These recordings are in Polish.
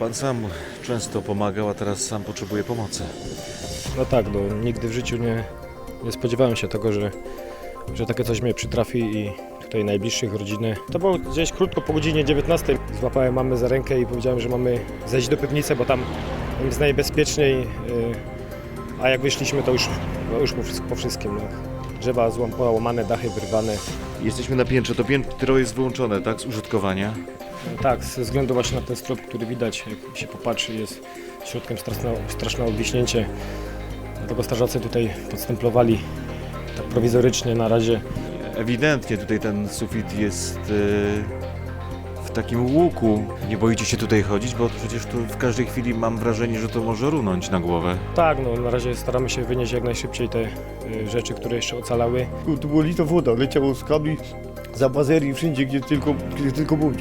Pan sam często pomagał, a teraz sam potrzebuje pomocy. No tak, no, nigdy w życiu nie, nie spodziewałem się tego, że, że takie coś mnie przytrafi i tutaj najbliższych, rodziny. To było gdzieś krótko po godzinie 19. Złapałem mamę za rękę i powiedziałem, że mamy zejść do piwnicy, bo tam jest najbezpieczniej. y, A jak wyszliśmy, to już, no już po wszystkim. No. Drzewa złam- połamane, dachy wyrwane. Jesteśmy na piętrze, to piętro jest wyłączone, tak, z użytkowania. Tak, ze względu właśnie na ten strop, który widać, jak się popatrzy, jest środkiem straszne, straszne obwiśnięcie. Dlatego strażacy tutaj podstemplowali tak prowizorycznie na razie. Ewidentnie tutaj ten sufit jest e, w takim łuku. Nie boicie się tutaj chodzić, bo przecież tu w każdej chwili mam wrażenie, że to może runąć na głowę. Tak, no na razie staramy się wynieść jak najszybciej te y, rzeczy, które jeszcze ocalały. Tu była lita woda, leciało z kabli, za bazerii, wszędzie, gdzie tylko, gdzie tylko bądź.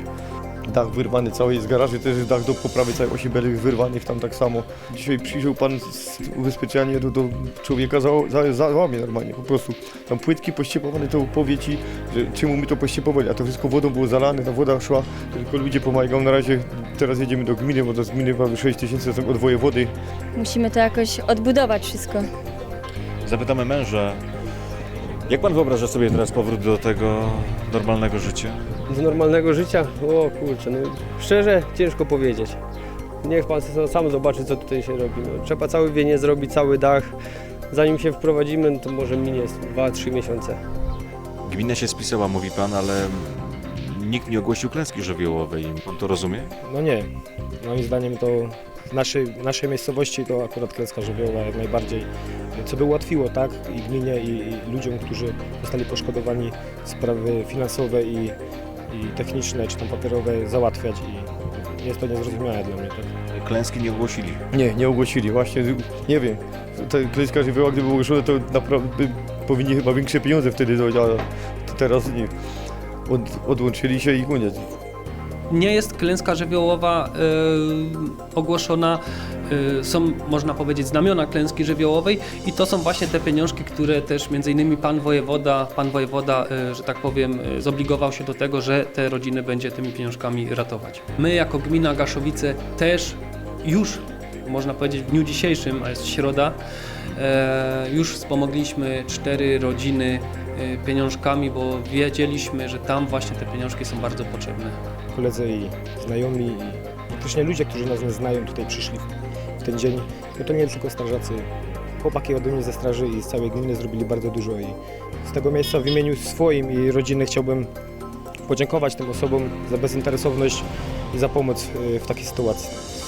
Dach wyrwany cały, z garaży też jest dach do poprawy, całej osi belek wyrwanych tam tak samo. Dzisiaj przyjrzał pan z ubezpieczenia do, do człowieka, za, za, załamie normalnie, po prostu. Tam płytki pościepowane, to powie ci, że czemu my to pościepowali, a to wszystko wodą było zalane, ta woda szła, tylko ludzie pomagają na razie. Teraz jedziemy do gminy, bo do gminy mamy 6 tysięcy są odwoje wody. Musimy to jakoś odbudować wszystko. Zapytamy męża, jak pan wyobraża sobie teraz powrót do tego normalnego życia? Do normalnego życia? O kurczę, no szczerze ciężko powiedzieć. Niech pan sam- sam zobaczy, co tutaj się robi. No, trzeba cały wieniec zrobić, cały dach. Zanim się wprowadzimy, no to może minie 2-3 miesiące. Gmina się spisała, mówi pan, ale nikt nie ogłosił klęski żywiołowej. Pan to rozumie? No nie, moim zdaniem to w naszej, w naszej miejscowości to akurat klęska żywiołowa jak najbardziej, co by ułatwiło tak i gminie i, i ludziom, którzy zostali poszkodowani sprawy finansowe i, i techniczne czy tam papierowe załatwiać i jest to niezrozumiałe dla mnie. Tak? Klęski nie ogłosili. Nie, nie ogłosili, właśnie, nie wiem. Ta klęska żywioła, gdyby ogłoszona, to naprawdę powinni chyba większe pieniądze wtedy dać, a teraz nie. Od, odłączyli się i koniec. Nie jest klęska żywiołowa y, ogłoszona. Y, są, można powiedzieć, znamiona klęski żywiołowej i to są właśnie te pieniążki, które też między innymi pan wojewoda, pan wojewoda, y, że tak powiem, y, zobligował się do tego, że te rodziny będzie tymi pieniążkami ratować. My jako gmina Gaszowice też już, można powiedzieć, w dniu dzisiejszym, a jest środa, e, już wspomogliśmy cztery rodziny pieniążkami, bo wiedzieliśmy, że tam właśnie te pieniążki są bardzo potrzebne. Koledzy i znajomi i praktycznie ludzie, którzy nas nie znają, tutaj przyszli w ten dzień. No to nie tylko strażacy. Chłopaki ode mnie ze straży i z całej gminy zrobili bardzo dużo i z tego miejsca w imieniu swoim i rodziny chciałbym podziękować tym osobom za bezinteresowność i za pomoc y, w takiej sytuacji.